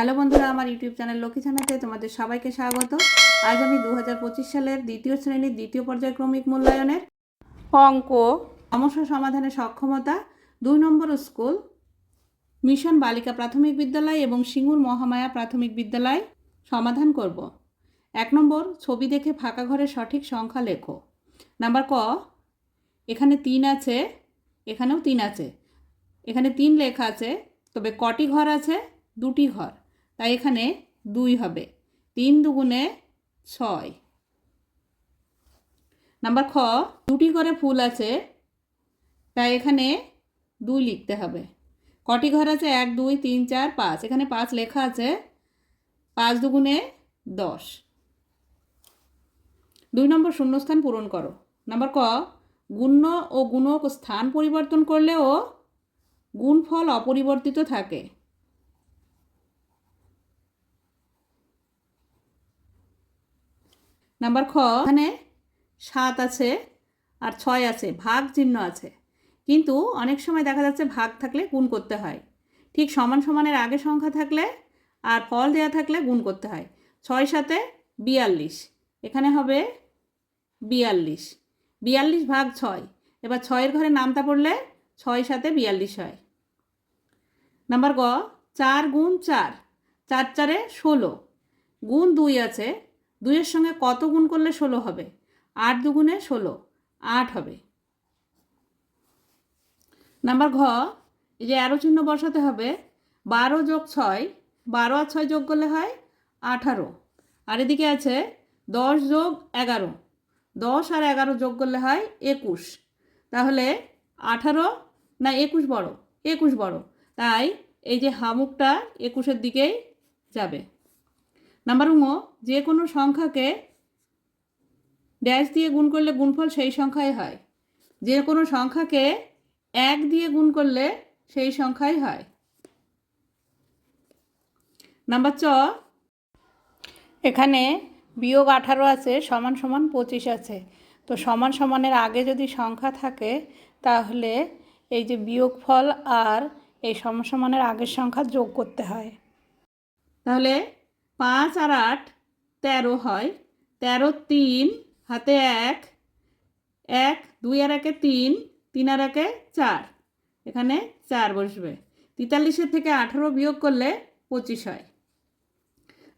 Hello বন্ধুরা আমার YouTube channel Lakshmi চ্যানেলে তোমাদের সবাইকে স্বাগত। আজ আমি দু হাজার পঁচিশ সালের দ্বিতীয় শ্রেণির দ্বিতীয় পর্যায়ক্রমিক মূল্যায়নের অঙ্ক। সমস্যা সমাধানের সক্ষমতা দুই নম্বর স্কুল মিশন বালিকা প্রাথমিক বিদ্যালয় এবং সিঙ্গুর মহামায়া প্রাথমিক বিদ্যালয় সমাধান করব। এক নম্বর ছবি দেখে ফাঁকা ঘরের সঠিক সংখ্যা লেখো। নাম্বার ক এখানে তিন আছে এখানেও তিন আছে। এখানে তিন লেখা আছে তবে কটি ঘর আছে? দুটি ঘর। তাই এখানে দুই হবে। তিন দুগুণে ছয়। নাম্বার খ, দুটি করে ফুল আছে, তাই এখানে দুই লিখতে হবে। কটি ঘর আছে? এক, দুই, তিন, চার, পাঁচ। এখানে পাঁচ লেখা আছে, পাঁচ দুগুণে দশ। দুই নম্বর শূন্যস্থান পূরণ করো। নাম্বার ক, গুণ্য ও গুণক স্থান পরিবর্তন করলেও গুণফল অপরিবর্তিত থাকে। নাম্বার খ, এখানে সাত আছে আর ছয় আছে, ভাগ চিহ্ন আছে। কিন্তু অনেক সময় দেখা যাচ্ছে ভাগ থাকলে গুণ করতে হয়। ঠিক সমান সমানের আগে সংখ্যা থাকলে আর ফল দেওয়া থাকলে গুণ করতে হয়। ছয় সাথে বিয়াল্লিশ, এখানে হবে বিয়াল্লিশ। বিয়াল্লিশ ভাগ ছয়, এবার ছয়ের ঘরে নামতা পড়লে ছয় সাথে বিয়াল্লিশ হয়। নাম্বার গ, চার গুণ চার চার চারে ষোলো, গুণ দুই আছে দুইয়ের সঙ্গে কত গুণ করলে ষোলো হবে? আট দুগুণে ষোলো, আট হবে। নাম্বার ঘ, এই যে অ্যারো চিহ্ন বসাতে হবে, বারো যোগ ছয়, বারো আর ছয় যোগ করলে হয় আঠারো। আর এদিকে আছে দশ যোগ এগারো, দশ আর এগারো যোগ করলে হয় একুশ। তাহলে আঠারো না একুশ বড়? একুশ বড়। তাই এই যে হামুকটা একুশের দিকেই যাবে। নাম্বার উঙো যে কোনো সংখ্যাকে ড্যাশ দিয়ে গুণ করলে গুণফল সেই সংখ্যাই হয়। যে কোনো সংখ্যাকে এক দিয়ে গুণ করলে সেই সংখ্যাই হয়। নাম্বার চ এখানে বিয়োগ আঠারো আছে, সমান সমান পঁচিশ আছে। তো সমান সমানের আগে যদি সংখ্যা থাকে, তাহলে এই যে বিয়োগফল আর এই সমান সমানের আগের সংখ্যা যোগ করতে হয়। তাহলে পাঁচ আর আট তেরো হয়। তেরো তিন, হাতে এক এক, দুই আর একে তিন তিন আর একে চার। এখানে চার বসবে। তেতাল্লিশের থেকে আঠেরো বিয়োগ করলে পঁচিশ হয়।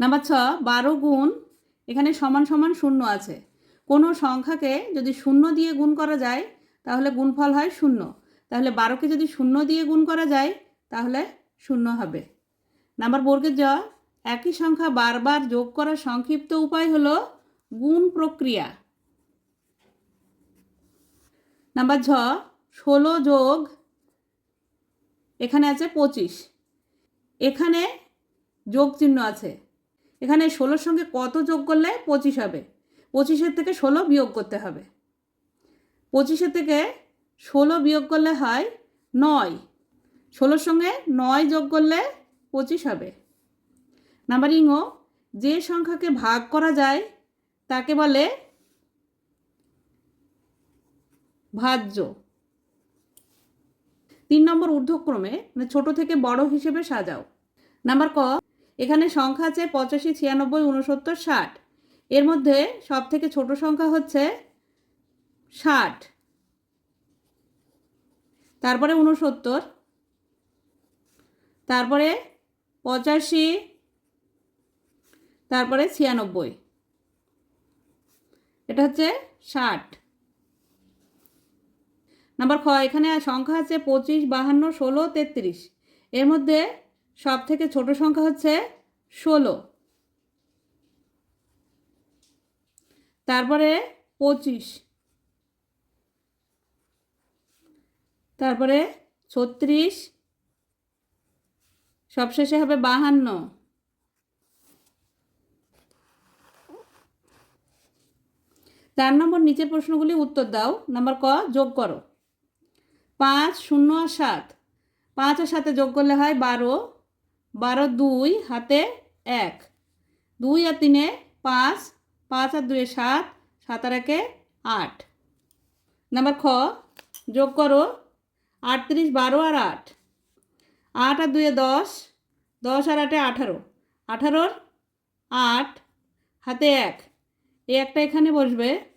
নাম্বার ছ, বারো গুণ, এখানে সমান সমান শূন্য আছে। কোনো সংখ্যাকে যদি শূন্য দিয়ে গুণ করা যায়, তাহলে গুণফল হয় শূন্য। তাহলে বারোকে যদি শূন্য দিয়ে গুণ করা যায়, তাহলে শূন্য হবে। নাম্বার বর্গের জ একই সংখ্যা বারবার যোগ করার সংক্ষিপ্ত উপায় হলো গুণ প্রক্রিয়া। নাম্বার ঝ ষোলো যোগ, এখানে আছে পঁচিশ। এখানে যোগ চিহ্ন আছে। এখানে ষোলোর সঙ্গে কত যোগ করলে পঁচিশ হবে? পঁচিশের থেকে ষোলো বিয়োগ করতে হবে। পঁচিশের থেকে ষোলো বিয়োগ করলে হয় নয়। ষোলোর সঙ্গে নয় যোগ করলে পঁচিশ হবে। নাম্বার ইংও যে সংখ্যাকে ভাগ করা যায়, তাকে বলে ভাজ্য। তিন নম্বর ঊর্ধ্বক্রমে মানে ছোট থেকে বড় হিসেবে সাজাও। নাম্বার ক, এখানে সংখ্যা আছে পঁচাশি, ছিয়ানব্বই উনসত্তর ষাট। এর মধ্যে সব থেকে ছোট সংখ্যা হচ্ছে ষাট। তারপরে উনসত্তর তারপরে পঁচাশি তারপরে ছিয়ানব্বই। এটা হচ্ছে ষাট। নাম্বার খ, এখানে সংখ্যা আছে পঁচিশ, বাহান্ন, ষোলো, তেত্রিশ। এর মধ্যে সব থেকে ছোট সংখ্যা হচ্ছে ষোলো। তারপরে পঁচিশ। তারপরে ছত্রিশ। সবশেষে হবে বাহান্ন। চার নম্বর নিচের প্রশ্নগুলি উত্তর দাও। নাম্বার ক, যোগ করো। পাঁচ, শূন্য আর সাত। পাঁচ আর সাথে যোগ করলে হয় বারো। বারো, দুই, হাতে এক। দুই আর তিনে পাঁচ। পাঁচ আর দুয়ে সাত। সাত আর একে আট। নাম্বার খ, যোগ করো। আটত্রিশ, বারো আর আট। আট আর দুয়ে দশ। দশ আর আটে আঠারো। আঠারোর আট, হাতে এক। এই একটা এখানে বসবে।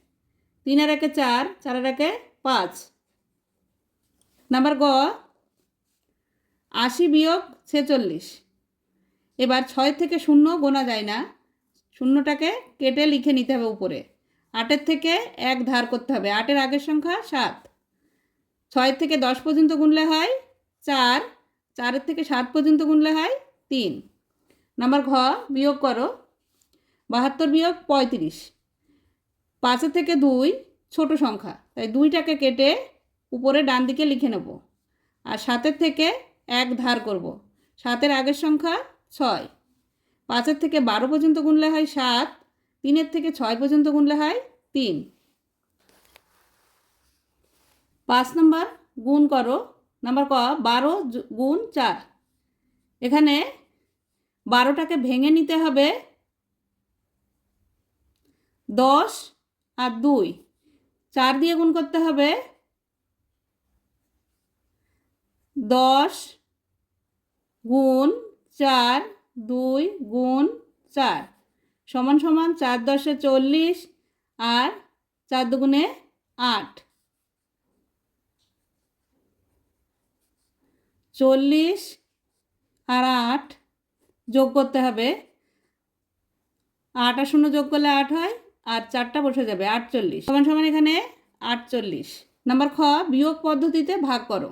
তিন আর একে চার চার আর একে পাঁচ। নাম্বার গ, আশি বিয়োগ ছেচল্লিশ। এবার ছয় থেকে শূন্য গোনা যায় না। শূন্যটাকে কেটে লিখে নিতে হবে উপরে। আটের থেকে এক ধার করতে হবে। আটের আগের সংখ্যা সাত। ছয় থেকে দশ পর্যন্ত গুনলে হয় চার। চারের থেকে সাত পর্যন্ত গুনলে হয় তিন। নাম্বার ঘ, বিয়োগ করো। বাহাত্তর বিয়োগ পঁয়ত্রিশ। পাঁচের থেকে দুই ছোট সংখ্যা। তাই দুইটাকে কেটে উপরে ডান দিকে লিখে নেব। আর সাতের থেকে এক ধার করব। সাতের আগের সংখ্যা ছয়। পাঁচের থেকে বারো পর্যন্ত গুনলে হয় সাত। তিনের থেকে ছয় পর্যন্ত গুনলে হয় তিন। পাঁচ নম্বর গুণ করো। নাম্বার ক, বারো গুণ চার। এখানে বারোটাকে ভেঙে নিতে হবে। দশ আর দুই। চার দিয়ে গুণ করতে হবে দশ গুণ চার, দুই গুণ চার। সমান সমান চার দশে চল্লিশ আর চার দুগুণে আট। চল্লিশ আর আট যোগ করতে হবে। আট আর শূন্য যোগ করলে আট হয়। আর চারটা বসে যাবে, আটচল্লিশ। সমান সমান এখানে আটচল্লিশ। নাম্বার খ, বিয়োগ পদ্ধতিতে ভাগ করো।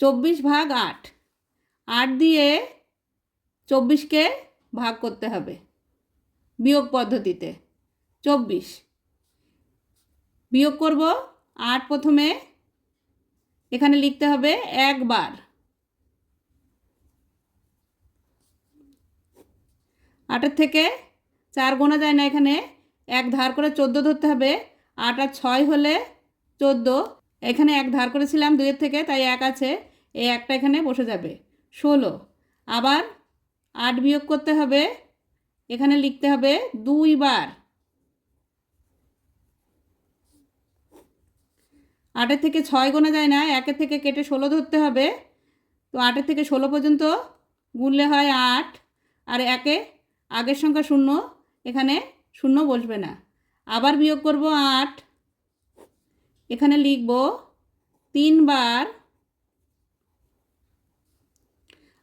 চব্বিশ ভাগ আট। আট দিয়ে চব্বিশকে ভাগ করতে হবে বিয়োগ পদ্ধতিতে। চব্বিশ। বিয়োগ করব আট প্রথমে। এখানে লিখতে হবে একবার। আটের থেকে চার গোনা যায় না এখানে। এক ধার করে চোদ্দ ধরতে হবে। আট আর ছয় হলে চোদ্দ। এখানে এক ধার করেছিলাম দুইয়ের থেকে, তাই এক আছে। এই একটা এখানে বসে যাবে। ষোলো। আবার আট বিয়োগ করতে হবে। এখানে লিখতে হবে দুইবার আটের থেকে ছয় গোনা যায় না, একের থেকে কেটে ষোলো ধরতে হবে। তো আটের থেকে ষোলো পর্যন্ত গুনলে হয় আট। আর একে আগের সংখ্যা শূন্য। এখানে শূন্য বসবে না। আবার বিয়োগ করব আট। এখানে লিখব তিনবার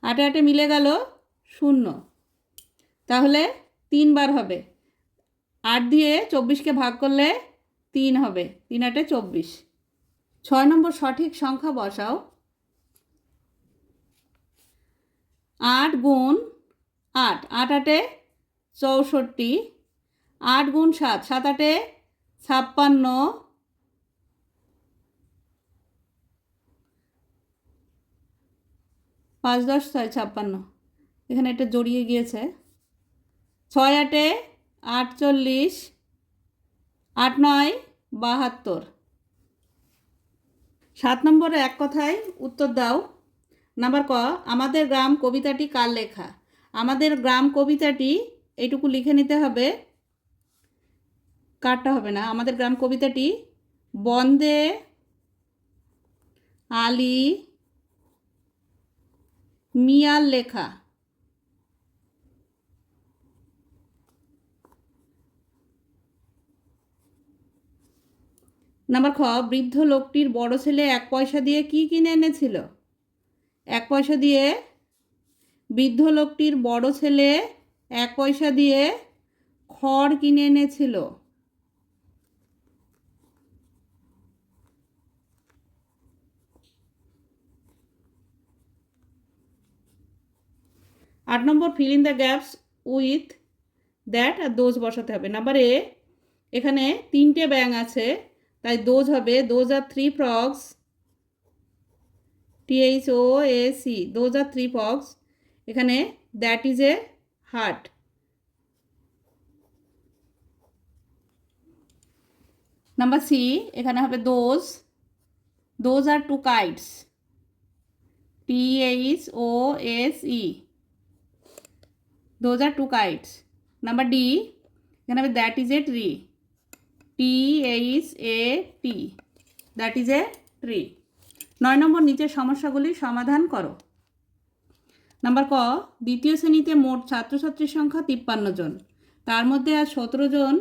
আটে আটে মিলে গেল শূন্য। তাহলে তিনবার হবে। আট দিয়ে চব্বিশকে ভাগ করলে তিন হবে। তিন আটে চব্বিশ। ছয় নম্বর সঠিক সংখ্যা বসাও। আট গুণ আট। আট আটে চৌষট্টি। আট গুণ সাত সাত আটে ছাপ্পান্ন। পাঁচ দশ, ছয়, ছাপ্পান্ন। এখানে এটা জড়িয়ে গিয়েছে। ছয় আটে আটচল্লিশ, আট নয়, বাহাত্তর। সাত নম্বরে এক কথায় উত্তর দাও। নাম্বার ক, আমাদের গ্রাম কবিতাটি কার লেখা? আমাদের গ্রাম কবিতাটি, এইটুকু লিখে নিতে হবে। কারটা হবে না। আমাদের গ্রাম কবিতাটি, বন্দে আলী মিয়ার লেখা। নাম্বার খ, বৃদ্ধ লোকটির বড় ছেলে এক পয়সা দিয়ে কি কিনে এনেছিল? এক পয়সা দিয়ে বৃদ্ধ লোকটির বড় ছেলে এক পয়সা দিয়ে খড় কিনে এনেছিল। আট নম্বর fill in the gaps with that are those বসাতে হবে। নাম্বার এ এখানে তিনটে ব্যাং আছে, তাই দোজ হবে। Those are three frogs T H O A C those are three frogs এখানে that is a heart number C এখানে হবে those those are two kites T H O S E those are two kites number D এখানে হবে that is a tree T H A T that is a tree নয় নম্বর নিচের সমস্যাগুলি সমাধান করো। Number ক, দ্বিতীয় শ্রেণীতে মোট ছাত্রছাত্রীর সংখ্যা তিপ্পান্ন জন। তার মধ্যে আজ সতেরো জন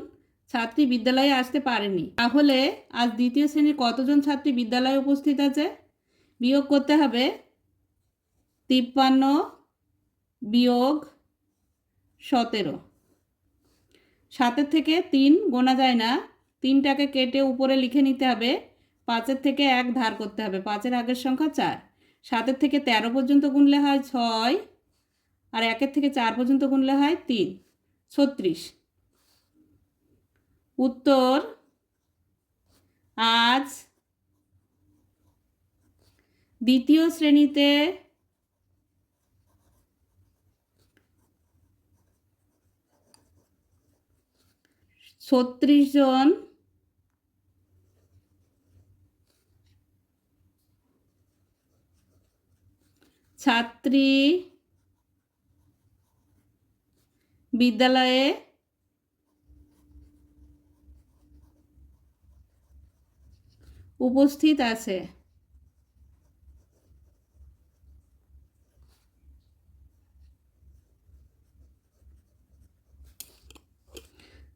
ছাত্রী বিদ্যালয়ে আসতে পারেনি। তাহলে আজ দ্বিতীয় শ্রেণির কতজন ছাত্রী বিদ্যালয়ে উপস্থিত আছে? বিয়োগ করতে হবে। তিপ্পান্ন বিয়োগ সতেরো। সাতের থেকে তিন গোনা যায় না। তিনটাকে কেটে উপরে লিখে নিতে হবে। পাঁচের থেকে এক ধার করতে হবে। পাঁচের আগের সংখ্যা চার। সাতের থেকে তেরো পর্যন্ত গুনলে হয় ছয়। আর একের থেকে চার পর্যন্ত গুনলে হয় তিন। ছত্রিশ। উত্তর। আজ দ্বিতীয় শ্রেণীতে ছত্রিশ জন ছাত্রী বিদ্যালয়ে উপস্থিত আছে।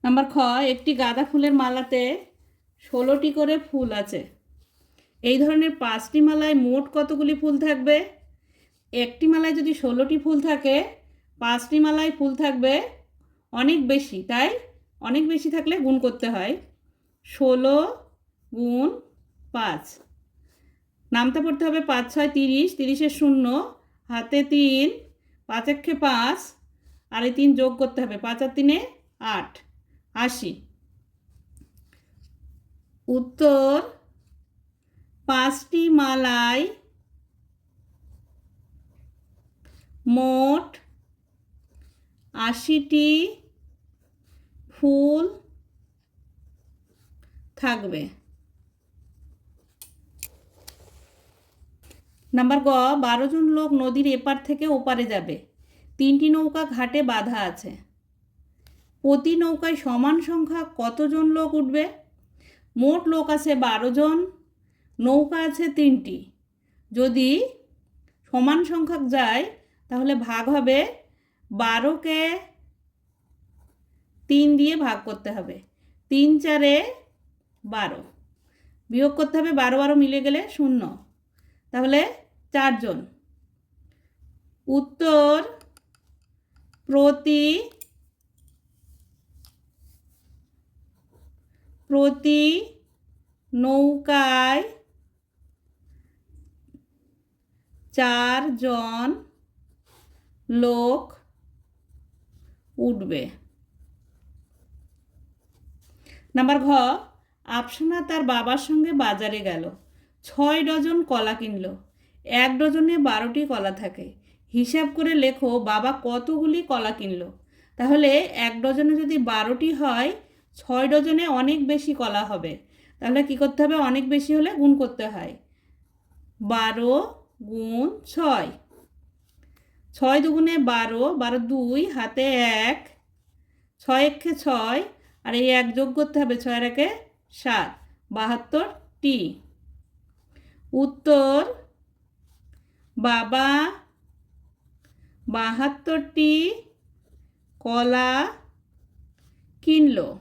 নাম্বার খ, একটি গাঁদা ফুলের মালাতে ষোলোটি করে ফুল আছে। এই ধরনের পাঁচটি মালায় মোট কতগুলি ফুল থাকবে? একটি মালায় যদি ষোলোটি ফুল থাকে, পাঁচটি মালায় ফুল থাকবে অনেক বেশি, তাই অনেক বেশি থাকলে গুণ করতে হয়। ষোলো গুণ পাঁচ। নামতে পড়তে হবে পাঁচ, ছয়, তিরিশ, তিরিশের শূন্য, হাতে তিন, পাঁচ একে পাঁচ, আর এই তিন যোগ করতে হবে, পাঁচ আর তিনে আট। আশি উত্তর, পাঁচটি মালায় মোট আশিটি ফুল থাকবে। নাম্বার গ, বারো জন লোক নদীর এপার থেকে ওপারে যাবে। তিনটি নৌকা ঘাটে বাঁধা আছে। প্রতি নৌকায় সমান সংখ্যা কতজন লোক উঠবে? মোট লোক আছে বারো জন, নৌকা আছে তিনটি। যদি সমান সংখ্যক যায়, তাহলে ভাগ হবে বারোকে তিন দিয়ে ভাগ করতে হবে। তিন চারে বারো। বিয়োগ করতে হবে বারো বারো মিলে গেলে শূন্য। তাহলে চারজন। উত্তর প্রতি প্রতি নৌকায় চারজন লোক উঠবে। নাম্বার ঘ, আফসানা তার বাবার সঙ্গে বাজারে গেল। ছয় ডজন কলা কিনলো। এক ডজনে বারোটি কলা থাকে। হিসাব করে লেখো বাবা কতগুলি কলা কিনলো। তাহলে এক ডজনে যদি বারোটি হয় ছয় ডজনে অনেক বেশি কলা হবে। তাহলে কি করতে হবে? অনেক বেশি হলে গুণ করতে হয়। বারো গুণ ছয়। ছয় দুগুণে বারো বারো দুই, হাতে এক। ছয় একে ছয়, আর এই এক যোগ করতে হবে ছয় একে সাত। বাহাত্তর টি। উত্তর, বাবা বাহাত্তরটি কলা কিনলো।